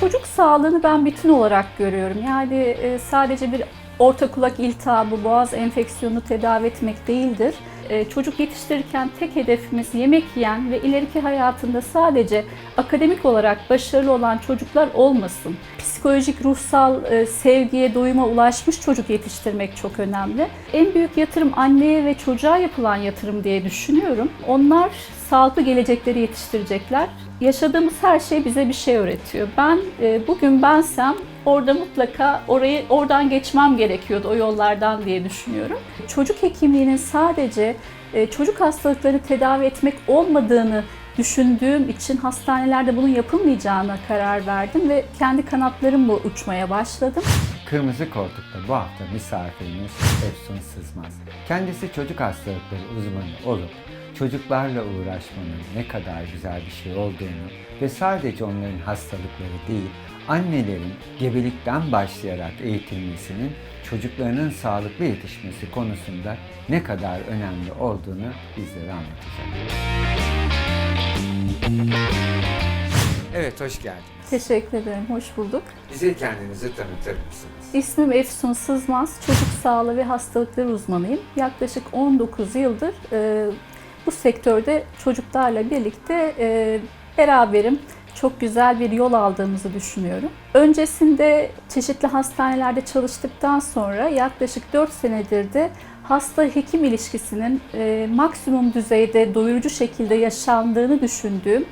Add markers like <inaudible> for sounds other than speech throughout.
Çocuk sağlığını ben bütün olarak görüyorum. Yani e, sadece bir orta kulak iltihabı, boğaz enfeksiyonu tedavi etmek değildir. E, Çocuk yetiştirirken tek hedefimiz yemek yiyen ve ileriki hayatında sadece akademik olarak başarılı olan çocuklar olmasın. Psikolojik, ruhsal e, sevgiye, doyuma ulaşmış çocuk yetiştirmek çok önemli. En büyük yatırım anneye ve çocuğa yapılan yatırım diye düşünüyorum. Onlar sağlıklı gelecekleri yetiştirecekler. Yaşadığımız her şey bize bir şey öğretiyor. Ben e, bugün bensem orada mutlaka orayı oradan geçmem gerekiyordu o yollardan diye düşünüyorum. Çocuk hekimliğinin sadece çocuk hastalıklarını tedavi etmek olmadığını düşündüğüm için hastanelerde bunun yapılmayacağına karar verdim ve kendi kanatlarımla uçmaya başladım. Kırmızı Koltuk'ta bu hafta misafirimiz Efsun Sızmaz. Kendisi çocuk hastalıkları uzmanı olup çocuklarla uğraşmanın ne kadar güzel bir şey olduğunu ve sadece onların hastalıkları değil, annelerin gebelikten başlayarak eğitilmesinin çocuklarının sağlıklı yetişmesi konusunda ne kadar önemli olduğunu bizlere anlatacak. Evet, hoş geldiniz. Teşekkür ederim, hoş bulduk. Bize kendinizi tanıtır mısınız? İsmim Efsun Sızmaz, çocuk sağlığı ve hastalıkları uzmanıyım. Yaklaşık 19 yıldır e, bu sektörde çocuklarla birlikte e, beraberim. Çok güzel bir yol aldığımızı düşünüyorum. Öncesinde çeşitli hastanelerde çalıştıktan sonra yaklaşık 4 senedir de hasta hekim ilişkisinin e, maksimum düzeyde doyurucu şekilde yaşandığını düşündüğüm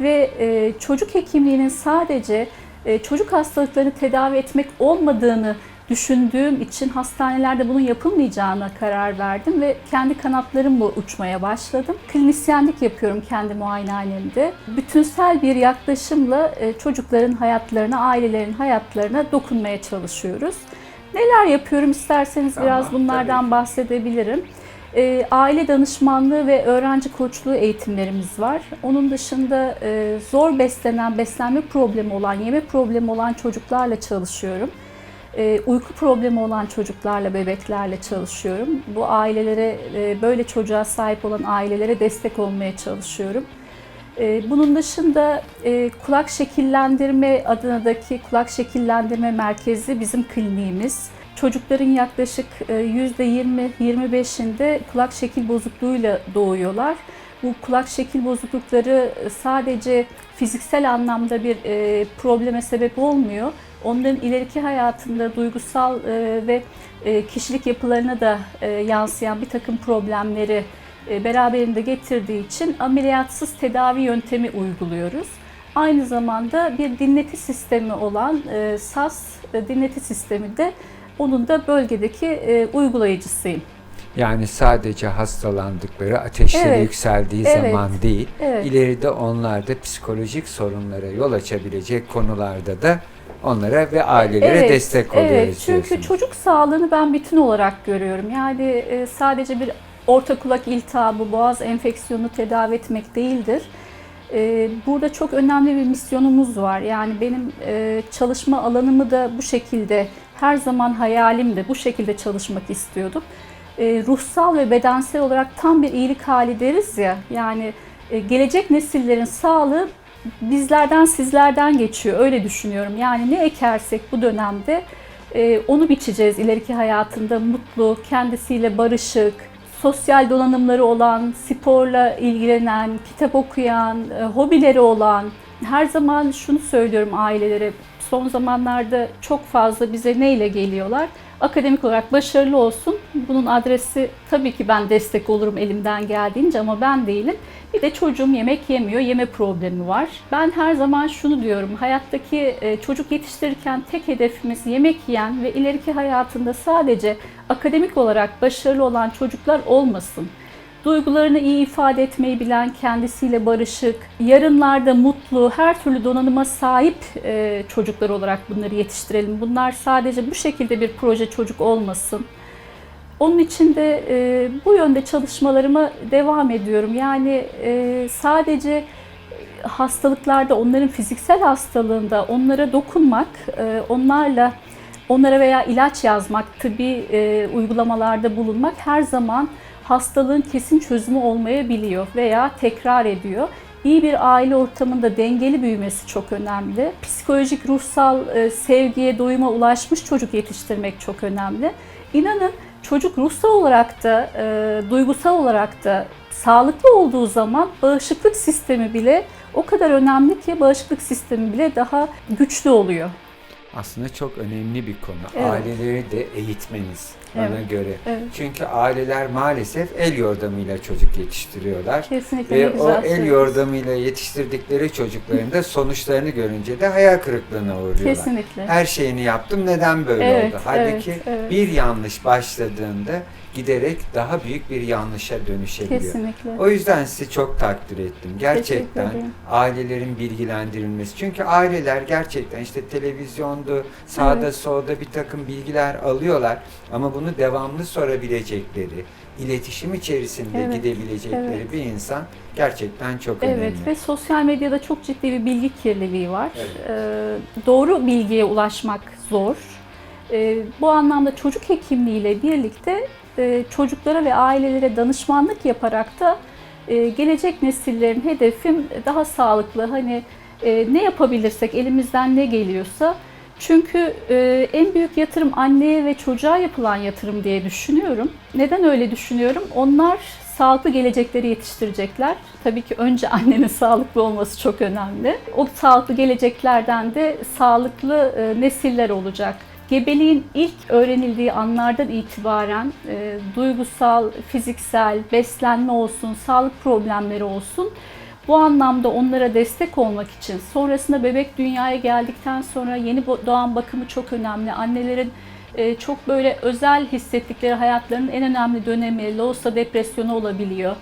ve e, çocuk hekimliğinin sadece e, çocuk hastalıklarını tedavi etmek olmadığını düşündüğüm için hastanelerde bunun yapılmayacağına karar verdim ve kendi kanatlarımla uçmaya başladım. Klinisyenlik yapıyorum kendi muayenehanemde. Bütünsel bir yaklaşımla e, çocukların hayatlarına, ailelerin hayatlarına dokunmaya çalışıyoruz. Neler yapıyorum isterseniz Tamam, biraz bunlardan tabii. bahsedebilirim. E, aile danışmanlığı ve öğrenci koçluğu eğitimlerimiz var. Onun dışında e, zor beslenen, beslenme problemi olan, yeme problemi olan çocuklarla çalışıyorum. E, uyku problemi olan çocuklarla, bebeklerle çalışıyorum. Bu ailelere, e, böyle çocuğa sahip olan ailelere destek olmaya çalışıyorum. E, Bunun dışında e, kulak şekillendirme adınadaki kulak şekillendirme merkezi bizim kliniğimiz. Çocukların yaklaşık e, %20-25'inde kulak şekil bozukluğuyla doğuyorlar. Bu kulak şekil bozuklukları sadece fiziksel anlamda bir e, probleme sebep olmuyor. Onların ileriki hayatında duygusal e, ve e, kişilik yapılarına da e, yansıyan bir takım problemleri e, beraberinde getirdiği için ameliyatsız tedavi yöntemi uyguluyoruz. Aynı zamanda bir dinleti sistemi olan e, SAS e, dinleti sistemi de onun da bölgedeki e, uygulayıcısıyım. Yani sadece hastalandıkları, ateşleri Evet, yükseldiği evet, zaman değil, evet. ileride onlarda psikolojik sorunlara yol açabilecek konularda da onlara ve ailelere Evet, destek oluyoruz Evet, çünkü çocuk sağlığını ben bütün olarak görüyorum. Yani e, sadece bir orta kulak iltihabı, boğaz enfeksiyonu tedavi etmek değildir. E, Burada çok önemli bir misyonumuz var. Yani benim e, çalışma alanımı da bu şekilde, her zaman hayalim de bu şekilde çalışmak istiyordum. Ruhsal ve bedensel olarak tam bir iyilik hali deriz ya. Yani gelecek nesillerin sağlığı bizlerden sizlerden geçiyor. Öyle düşünüyorum. Yani ne ekersek bu dönemde e, onu biçeceğiz ileriki hayatında mutlu, kendisiyle barışık, sosyal donanımları olan, sporla ilgilenen, kitap okuyan, e, hobileri olan. Her zaman şunu söylüyorum ailelere. Son zamanlarda çok fazla bize neyle geliyorlar? Akademik olarak başarılı olsun. Bunun adresi tabii ki ben destek olurum elimden geldiğince ama ben değilim. Bir de çocuğum yemek yemiyor, yeme problemi var. Ben her zaman şunu diyorum, hayattaki e, çocuk yetiştirirken tek hedefimiz yemek yiyen ve ileriki hayatında sadece akademik olarak başarılı olan çocuklar olmasın. Duygularını iyi ifade etmeyi bilen, kendisiyle barışık, yarınlarda mutlu, her türlü donanıma sahip e, çocuklar olarak bunları yetiştirelim. Bunlar sadece bu şekilde bir proje çocuk olmasın. Onun için de e, bu yönde çalışmalarıma devam ediyorum. Yani e, sadece hastalıklarda, onların fiziksel hastalığında onlara dokunmak, e, onlarla onlara veya ilaç yazmak, tıbbi e, uygulamalarda bulunmak her zaman hastalığın kesin çözümü olmayabiliyor veya tekrar ediyor. İyi bir aile ortamında dengeli büyümesi çok önemli. Psikolojik, ruhsal e, sevgiye, doyuma ulaşmış çocuk yetiştirmek çok önemli. İnanın çocuk ruhsal olarak da, e, duygusal olarak da sağlıklı olduğu zaman bağışıklık sistemi bile o kadar önemli ki bağışıklık sistemi bile daha güçlü oluyor. Aslında çok önemli bir konu. Evet. Aileleri de eğitmeniz bana Evet. göre. Evet. Çünkü aileler maalesef el yordamıyla çocuk yetiştiriyorlar. Kesinlikle Ve o el yordamıyla yetiştirdikleri çocukların da sonuçlarını görünce de hayal kırıklığına uğruyorlar. Kesinlikle. Her şeyini yaptım neden böyle Evet, oldu? Halbuki evet, evet. bir yanlış başladığında giderek daha büyük bir yanlışa dönüşebiliyor. Kesinlikle. O yüzden sizi çok takdir ettim. Gerçekten ailelerin bilgilendirilmesi. Çünkü aileler gerçekten işte televizyonda, sağda Evet. solda bir takım bilgiler alıyorlar ama bunu devamlı sorabilecekleri, iletişim içerisinde Evet, gidebilecekleri evet. bir insan gerçekten çok Evet önemli. ve sosyal medyada çok ciddi bir bilgi kirliliği var. Evet. Ee, doğru bilgiye ulaşmak zor. Ee, bu anlamda çocuk hekimliğiyle birlikte e, çocuklara ve ailelere danışmanlık yaparak da e, gelecek nesillerin hedefim daha sağlıklı. Hani e, ne yapabilirsek elimizden ne geliyorsa çünkü e, en büyük yatırım anneye ve çocuğa yapılan yatırım diye düşünüyorum. Neden öyle düşünüyorum? Onlar sağlıklı gelecekleri yetiştirecekler. Tabii ki önce <laughs> annenin sağlıklı olması çok önemli. O sağlıklı geleceklerden de sağlıklı e, nesiller olacak. Gebeliğin ilk öğrenildiği anlardan itibaren e, duygusal, fiziksel, beslenme olsun, sağlık problemleri olsun bu anlamda onlara destek olmak için sonrasında bebek dünyaya geldikten sonra yeni doğan bakımı çok önemli. Annelerin e, çok böyle özel hissettikleri hayatlarının en önemli dönemi loğusa depresyonu olabiliyor.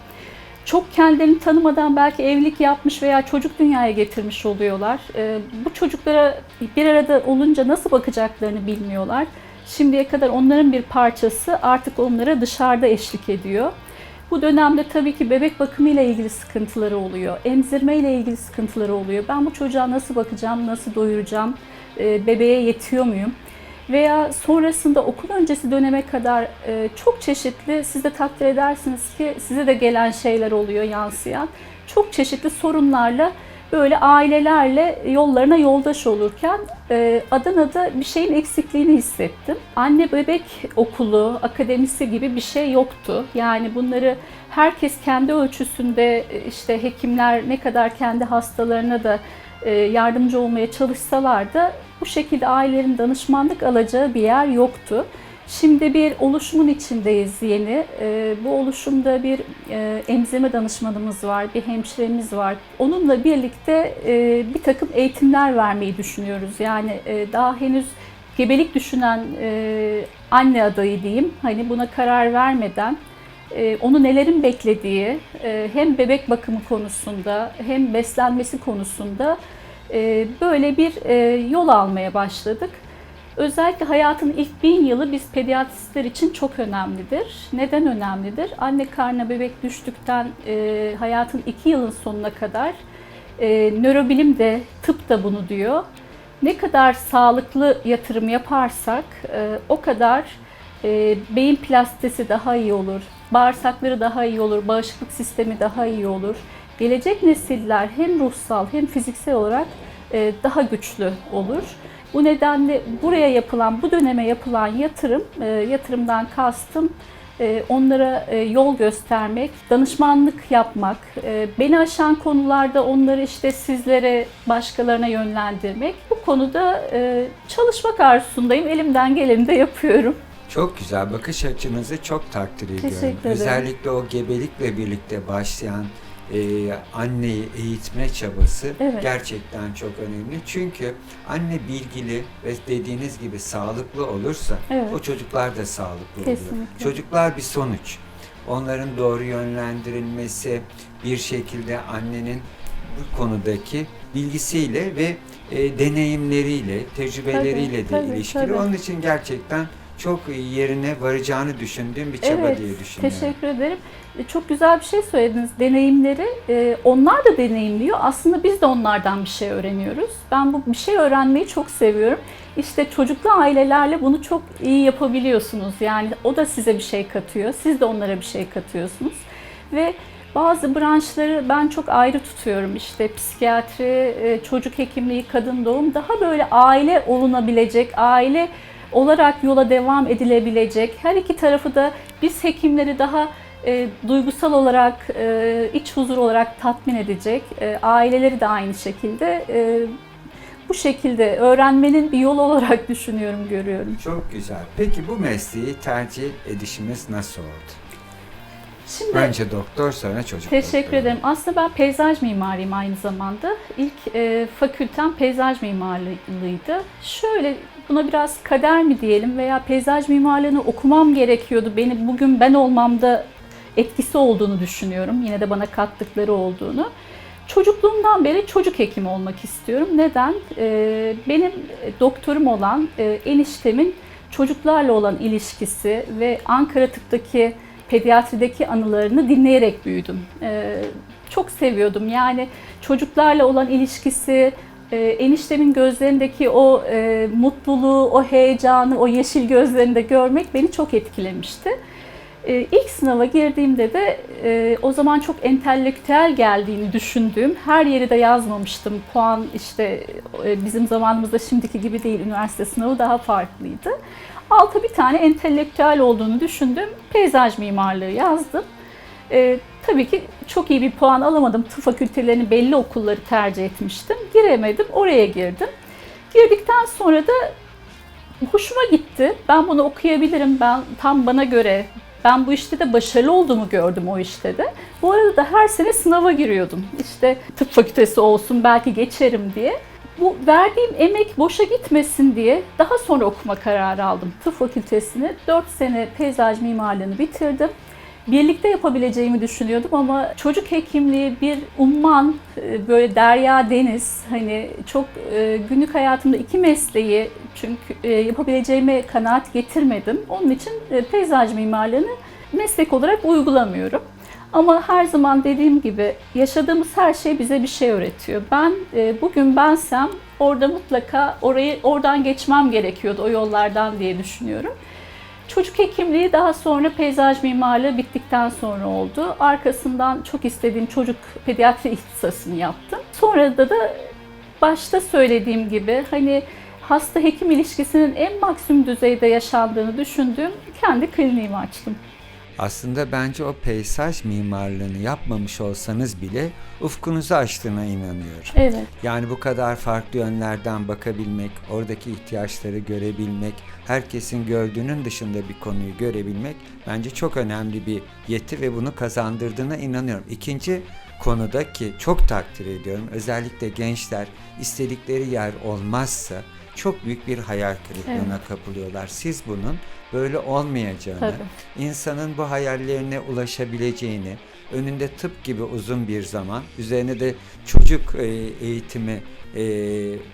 Çok kendilerini tanımadan belki evlilik yapmış veya çocuk dünyaya getirmiş oluyorlar. E, bu çocuklara bir arada olunca nasıl bakacaklarını bilmiyorlar. Şimdiye kadar onların bir parçası artık onlara dışarıda eşlik ediyor. Bu dönemde tabii ki bebek bakımıyla ilgili sıkıntıları oluyor. Emzirme ile ilgili sıkıntıları oluyor. Ben bu çocuğa nasıl bakacağım, nasıl doyuracağım, e, bebeğe yetiyor muyum? Veya sonrasında okul öncesi döneme kadar e, çok çeşitli, siz de takdir edersiniz ki size de gelen şeyler oluyor yansıyan. Çok çeşitli sorunlarla böyle ailelerle yollarına yoldaş olurken e, Adana'da bir şeyin eksikliğini hissettim. Anne bebek okulu, akademisi gibi bir şey yoktu. Yani bunları herkes kendi ölçüsünde e, işte hekimler ne kadar kendi hastalarına da yardımcı olmaya çalışsalar da bu şekilde ailelerin danışmanlık alacağı bir yer yoktu. Şimdi bir oluşumun içindeyiz yeni. E, bu oluşumda bir e, emzirme danışmanımız var, bir hemşiremiz var. Onunla birlikte e, bir takım eğitimler vermeyi düşünüyoruz. Yani e, daha henüz gebelik düşünen e, anne adayı diyeyim, hani buna karar vermeden e, onu nelerin beklediği e, hem bebek bakımı konusunda hem beslenmesi konusunda e, böyle bir e, yol almaya başladık. Özellikle hayatın ilk bin yılı biz pediatristler için çok önemlidir. Neden önemlidir? Anne karnına bebek düştükten hayatın iki yılın sonuna kadar nörobilim de tıp da bunu diyor. Ne kadar sağlıklı yatırım yaparsak o kadar beyin plastisi daha iyi olur, bağırsakları daha iyi olur, bağışıklık sistemi daha iyi olur. Gelecek nesiller hem ruhsal hem fiziksel olarak e, daha güçlü olur. Bu nedenle buraya yapılan, bu döneme yapılan yatırım, e, yatırımdan kastım e, onlara yol göstermek, danışmanlık yapmak, beni aşan konularda onları işte sizlere, başkalarına yönlendirmek. Bu konuda çalışmak arzusundayım. Elimden geleni de yapıyorum. Çok güzel. Bakış açınızı çok takdir ediyorum. Teşekkür ederim. Özellikle o gebelikle birlikte başlayan e, anneyi eğitme çabası Evet. gerçekten çok önemli. Çünkü anne bilgili ve dediğiniz gibi sağlıklı olursa Evet. o çocuklar da sağlıklı oluyor. Kesinlikle. Çocuklar bir sonuç. Onların doğru yönlendirilmesi bir şekilde annenin bu konudaki bilgisiyle ve e, deneyimleriyle, tecrübeleriyle Tabii, de tabii, ilişkili. tabii. Onun için gerçekten çok yerine varacağını düşündüğüm bir çaba Evet, diye düşünüyorum. Teşekkür ederim. E, Çok güzel bir şey söylediniz. Deneyimleri, e, onlar da deneyimliyor. Aslında biz de onlardan bir şey öğreniyoruz. Ben bu bir şey öğrenmeyi çok seviyorum. İşte çocuklu ailelerle bunu çok iyi yapabiliyorsunuz. Yani o da size bir şey katıyor. Siz de onlara bir şey katıyorsunuz. Ve bazı branşları ben çok ayrı tutuyorum. İşte psikiyatri, e, çocuk hekimliği, kadın doğum daha böyle aile olunabilecek, aile olarak yola devam edilebilecek. Her iki tarafı da biz hekimleri daha e, duygusal olarak, e, iç huzur olarak tatmin edecek. E, aileleri de aynı şekilde. E, bu şekilde öğrenmenin bir yolu olarak <laughs> düşünüyorum, görüyorum. Çok güzel. Peki bu mesleği tercih edişimiz nasıl oldu? Şimdi Önce doktor sonra çocuk Teşekkür doktoru. ederim. Aslında ben peyzaj mimarıyım aynı zamanda. İlk e, fakültem peyzaj mimarlığıydı. Şöyle buna biraz kader mi diyelim veya peyzaj mimarlığını okumam gerekiyordu. Beni bugün ben olmamda etkisi olduğunu düşünüyorum. Yine de bana kattıkları olduğunu. Çocukluğumdan beri çocuk hekimi olmak istiyorum. Neden? Ee, benim doktorum olan e, eniştemin çocuklarla olan ilişkisi ve Ankara Tıp'taki pediatrideki anılarını dinleyerek büyüdüm. Ee, çok seviyordum. Yani çocuklarla olan ilişkisi, e, eniştemin gözlerindeki o e, mutluluğu, o heyecanı, o yeşil gözlerinde görmek beni çok etkilemişti. Ee, İlk sınava girdiğimde de e, o zaman çok entelektüel geldiğini düşündüğüm, her yeri de yazmamıştım. Puan işte e, bizim zamanımızda şimdiki gibi değil, üniversite sınavı daha farklıydı. Alta bir tane entelektüel olduğunu düşündüm, peyzaj mimarlığı yazdım. E, tabii ki çok iyi bir puan alamadım. Tıp fakültelerini belli okulları tercih etmiştim. Giremedim, oraya girdim. Girdikten sonra da hoşuma gitti. Ben bunu okuyabilirim. Ben tam bana göre ben bu işte de başarılı olduğumu gördüm o işte de. Bu arada da her sene sınava giriyordum. İşte tıp fakültesi olsun belki geçerim diye. Bu verdiğim emek boşa gitmesin diye daha sonra okuma kararı aldım tıp fakültesini. 4 sene peyzaj mimarlığını bitirdim. Birlikte yapabileceğimi düşünüyordum ama çocuk hekimliği bir umman, e, böyle derya deniz, hani çok e, günlük hayatımda iki mesleği çünkü e, yapabileceğime kanaat getirmedim. Onun için peyzaj mimarlığını meslek olarak uygulamıyorum. Ama her zaman dediğim gibi yaşadığımız her şey bize bir şey öğretiyor. Ben bugün bensem orada mutlaka orayı oradan geçmem gerekiyordu o yollardan diye düşünüyorum. Çocuk hekimliği daha sonra peyzaj mimarlığı bittikten sonra oldu. Arkasından çok istediğim çocuk pediatri ihtisasını yaptım. Sonra da da başta söylediğim gibi hani hasta hekim ilişkisinin en maksimum düzeyde yaşandığını düşündüğüm kendi kliniğimi açtım. Aslında bence o peyzaj mimarlığını yapmamış olsanız bile ufkunuzu açtığına inanıyorum. Evet. Yani bu kadar farklı yönlerden bakabilmek, oradaki ihtiyaçları görebilmek, herkesin gördüğünün dışında bir konuyu görebilmek bence çok önemli bir yeti ve bunu kazandırdığına inanıyorum. İkinci konuda ki çok takdir ediyorum. Özellikle gençler istedikleri yer olmazsa çok büyük bir hayal kırıklığına kapılıyorlar. Siz bunun böyle olmayacağını, Tabii. insanın bu hayallerine ulaşabileceğini, önünde tıp gibi uzun bir zaman, üzerine de çocuk e, eğitimi e,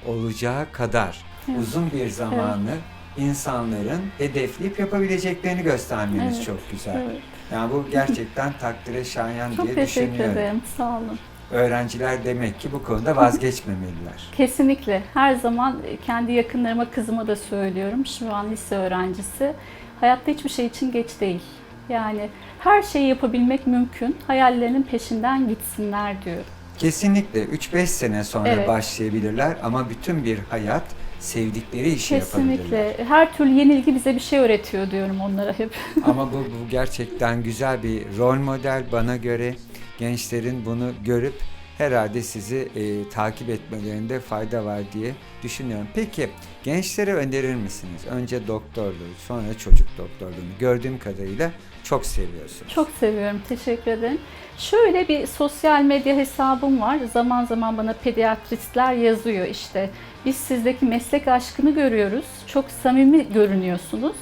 olacağı kadar Evet. uzun bir zamanı insanların hedefleyip yapabileceklerini göstermeniz Evet. çok güzel. Evet. Yani bu gerçekten takdire şayan Çok diye teşekkür düşünüyorum. ederim. Sağ olun. Öğrenciler demek ki bu konuda vazgeçmemeliler. <laughs> Kesinlikle. Her zaman kendi yakınlarıma, kızıma da söylüyorum. Şu an lise öğrencisi. Hayatta hiçbir şey için geç değil. Yani her şeyi yapabilmek mümkün. Hayallerinin peşinden gitsinler diyorum. Kesinlikle 3-5 sene sonra Evet. başlayabilirler ama bütün bir hayat sevdikleri işi yapabilirler. Kesinlikle. Her türlü yenilgi bize bir şey öğretiyor diyorum onlara hep. <laughs> Ama bu, bu gerçekten güzel bir rol model bana göre. Gençlerin bunu görüp herhalde sizi e, takip etmelerinde fayda var diye düşünüyorum. Peki gençlere önerir misiniz? Önce doktorluğu, sonra çocuk doktorluğunu gördüğüm kadarıyla çok seviyorsunuz. Çok seviyorum. Teşekkür ederim. Şöyle bir sosyal medya hesabım var. Zaman zaman bana pediatristler yazıyor işte. Biz sizdeki meslek aşkını görüyoruz. Çok samimi görünüyorsunuz.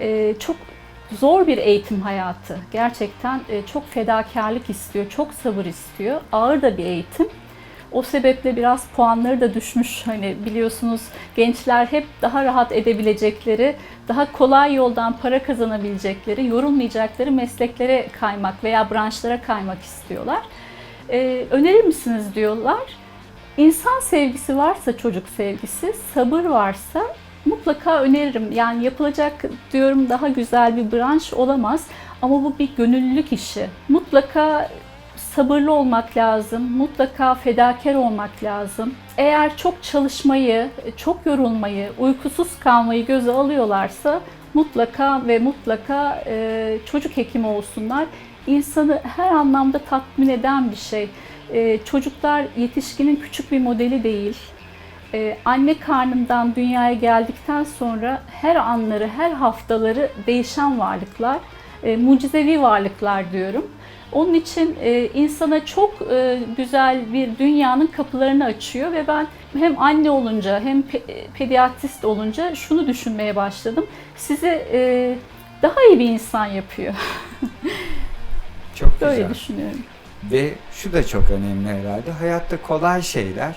Ee, çok zor bir eğitim hayatı. Gerçekten e, çok fedakarlık istiyor, çok sabır istiyor. Ağır da bir eğitim. O sebeple biraz puanları da düşmüş. Hani biliyorsunuz gençler hep daha rahat edebilecekleri, daha kolay yoldan para kazanabilecekleri, yorulmayacakları mesleklere kaymak veya branşlara kaymak istiyorlar. Ee, önerir misiniz diyorlar. İnsan sevgisi varsa çocuk sevgisi, sabır varsa mutlaka öneririm. Yani yapılacak diyorum daha güzel bir branş olamaz ama bu bir gönüllülük işi. Mutlaka sabırlı olmak lazım, mutlaka fedakar olmak lazım. Eğer çok çalışmayı, çok yorulmayı, uykusuz kalmayı göze alıyorlarsa mutlaka ve mutlaka e, çocuk hekimi olsunlar. İnsanı her anlamda tatmin eden bir şey. E, çocuklar yetişkinin küçük bir modeli değil. Ee, anne karnından dünyaya geldikten sonra her anları, her haftaları değişen varlıklar, e, mucizevi varlıklar diyorum. Onun için e, insana çok e, güzel bir dünyanın kapılarını açıyor ve ben hem anne olunca hem pe- pediatrist olunca şunu düşünmeye başladım. Sizi e, daha iyi bir insan yapıyor. <laughs> Çok Böyle güzel. düşünüyorum. Ve şu da çok önemli herhalde. Hayatta kolay şeyler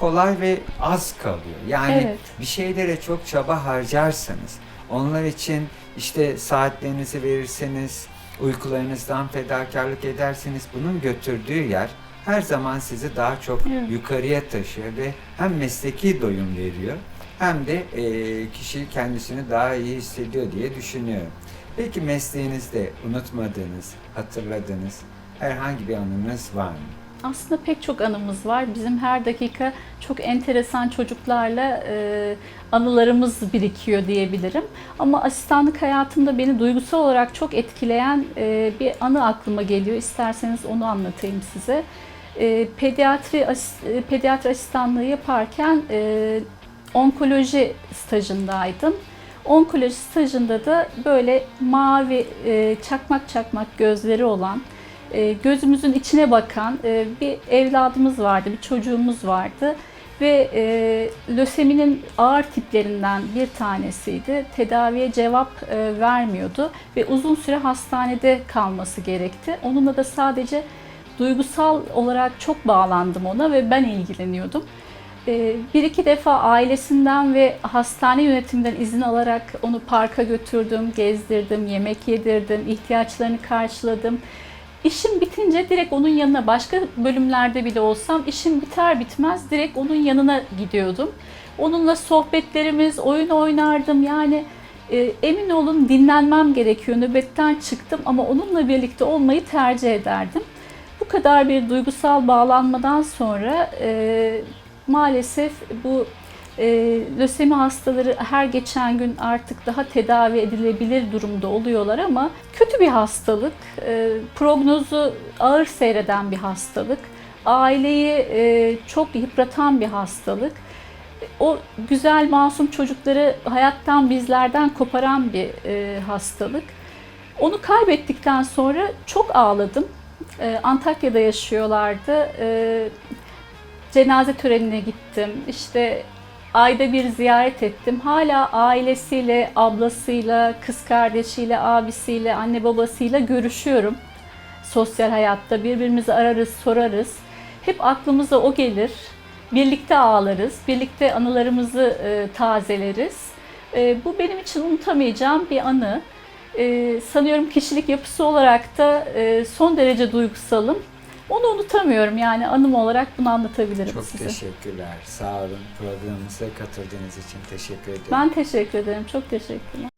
kolay ve az kalıyor. Yani Evet. bir şeylere çok çaba harcarsanız, onlar için işte saatlerinizi verirseniz, uykularınızdan fedakarlık ederseniz bunun götürdüğü yer her zaman sizi daha çok Evet. yukarıya taşıyor ve hem mesleki doyum veriyor hem de eee, kişi kendisini daha iyi hissediyor diye düşünüyorum. Peki mesleğinizde unutmadığınız, hatırladığınız herhangi bir anınız var mı? Aslında pek çok anımız var. Bizim her dakika çok enteresan çocuklarla e, anılarımız birikiyor diyebilirim. Ama asistanlık hayatımda beni duygusal olarak çok etkileyen e, bir anı aklıma geliyor. İsterseniz onu anlatayım size. E, pediatri as- e, pediatri asistanlığı yaparken e, onkoloji stajındaydım. Onkoloji stajında da böyle mavi e, çakmak çakmak gözleri olan e, gözümüzün içine bakan e, bir evladımız vardı, bir çocuğumuz vardı ve e, löseminin ağır tiplerinden bir tanesiydi. Tedaviye cevap e, vermiyordu ve uzun süre hastanede kalması gerekti. Onunla da sadece duygusal olarak çok bağlandım ona ve ben ilgileniyordum. E, Bir iki defa ailesinden ve hastane yönetiminden izin alarak onu parka götürdüm, gezdirdim, yemek yedirdim, ihtiyaçlarını karşıladım. İşim bitince direkt onun yanına başka bölümlerde bile olsam işim biter bitmez direkt onun yanına gidiyordum. Onunla sohbetlerimiz, oyun oynardım. Yani e, emin olun dinlenmem gerekiyor. Nöbetten çıktım ama onunla birlikte olmayı tercih ederdim. Bu kadar bir duygusal bağlanmadan sonra e, maalesef bu e, lösemi hastaları her geçen gün artık daha tedavi edilebilir durumda oluyorlar ama kötü bir hastalık, e, prognozu ağır seyreden bir hastalık, aileyi e, çok yıpratan bir hastalık. O güzel masum çocukları hayattan bizlerden koparan bir e, hastalık. Onu kaybettikten sonra çok ağladım. E, Antakya'da yaşıyorlardı. E, cenaze törenine gittim. İşte ayda bir ziyaret ettim. Hala ailesiyle, ablasıyla, kız kardeşiyle, abisiyle, anne babasıyla görüşüyorum. Sosyal hayatta birbirimizi ararız, sorarız. Hep aklımıza o gelir. Birlikte ağlarız, birlikte anılarımızı e, tazeleriz. E, bu benim için unutamayacağım bir anı. E, sanıyorum kişilik yapısı olarak da e, son derece duygusalım. Onu unutamıyorum yani anım olarak bunu anlatabilirim Çok size. teşekkürler. Sağ olun. Programımıza katıldığınız için teşekkür ederim. Ben teşekkür ederim. Çok teşekkürler.